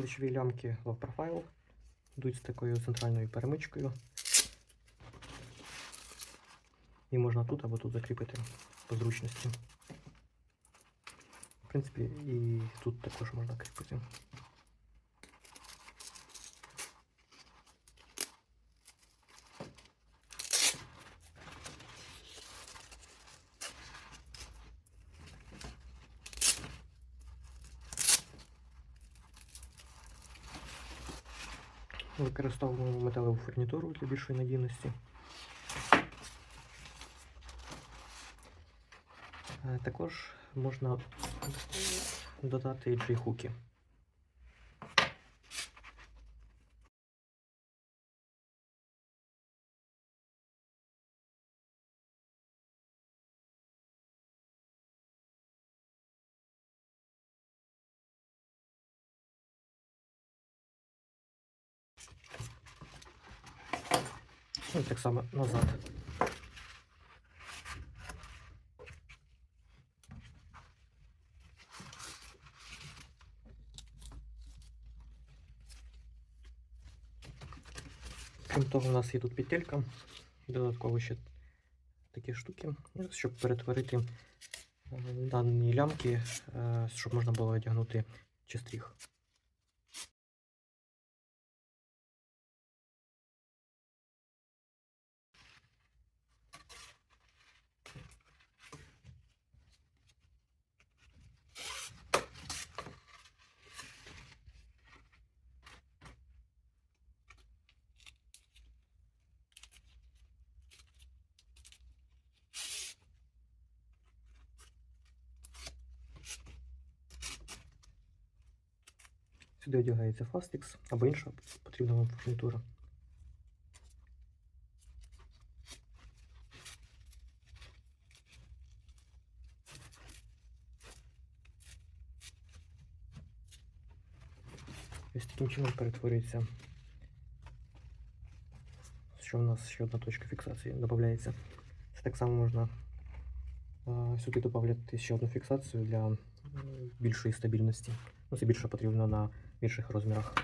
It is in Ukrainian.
плечові лямки Low Profile. Йдуть з такою центральною перемичкою. І можна тут або тут закріпити по зручності. В принципі, і тут також можна кріпити. Використовуємо металеву фурнітуру для більшої надійності. Е, Також можна додати джейхуки. Ну, так само назад. Крім того, у нас є тут петелька, додатково ще такі штуки, щоб перетворити е, дані лямки, е, щоб можна було одягнути честріг. Сюди одягається фастикс або інша потрібна вам фурнітура. Ось таким чином перетворюється, що у нас ще одна точка фіксації додається. Це так само можна сюди додати ще одну фіксацію для більшої стабільності. Ну, це більше потрібно на більших розмірах.